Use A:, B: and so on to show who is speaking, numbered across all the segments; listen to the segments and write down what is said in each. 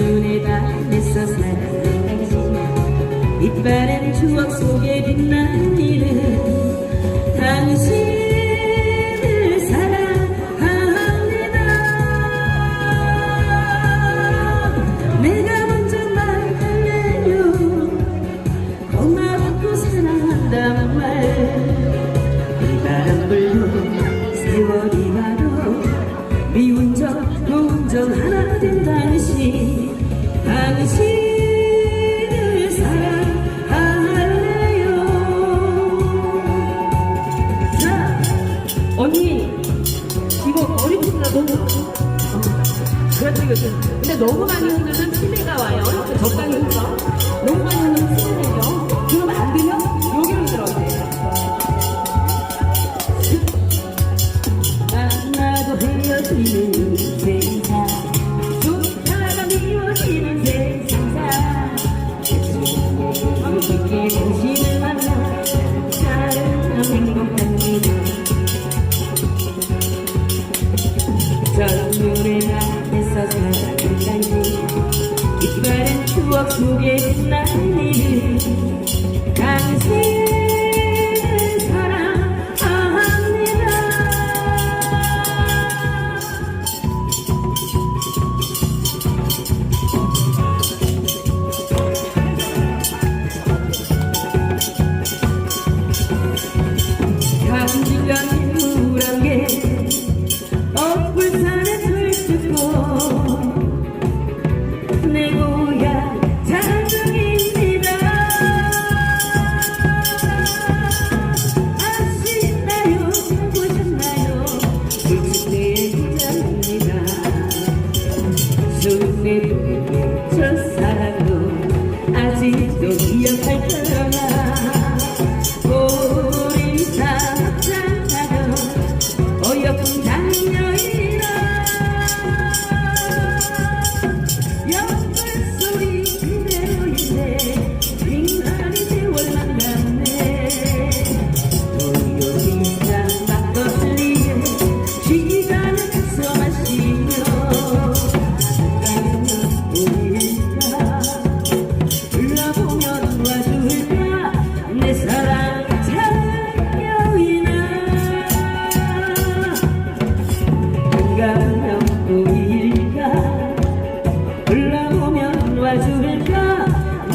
A: 눈에 사랑하지 빛바랜 추억 속에 빛나 언니 이거 어리부나 너무 어, 그래도 이거 좀 근데 너무 많이 흔들면 치매가 와요. 적당히 흔들어. 너무 많이 흔들면 치매 생겨 그럼 안 되면 여기로 들어야 돼요. 헤어지는 세상. 좋다가 미워지는 추억 속에 난 일은 강세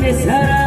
A: Herkes her